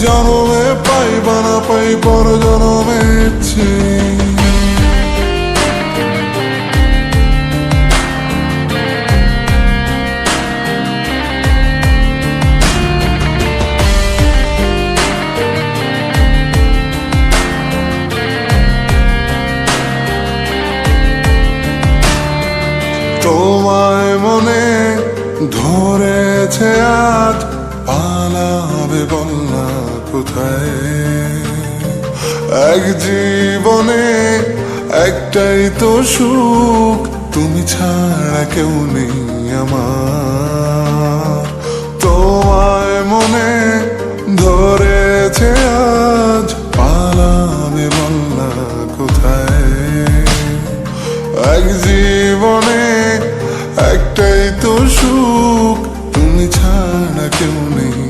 জনমে পাই বানা পাই পর জনমে তোমায় মনে ধরেছে আজ পালাবে বলনা এক জীবনে একটাই তো সুখ, তুমি ছাড়া কেউ নেই আমার। তোমায় মনে ধরেছে আজ পালাবে বলনা কোথায়? এক জীবনে একটাই তো সুখ, তুমি ছাড়া কেউ নেই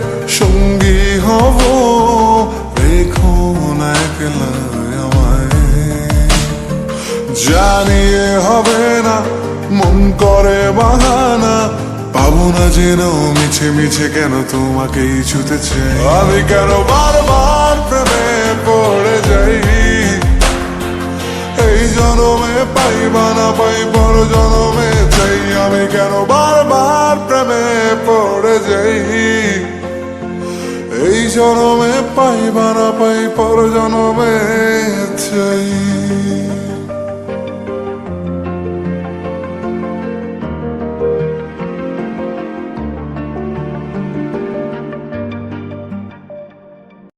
হবে না, মন করে বাহানা। পাবো না যেন মিছে মিছে কেন তোমাকেই ছুতেছে। আমি কেন বারবার প্রেমে পড়ে যাই? এই জনমে পাইবা না পাই পর জনমে চাই। আমি কেন বারবার প্রেমে পড়ে যাই? এই জনমে পাইবা না পাই পর জনমে চাই।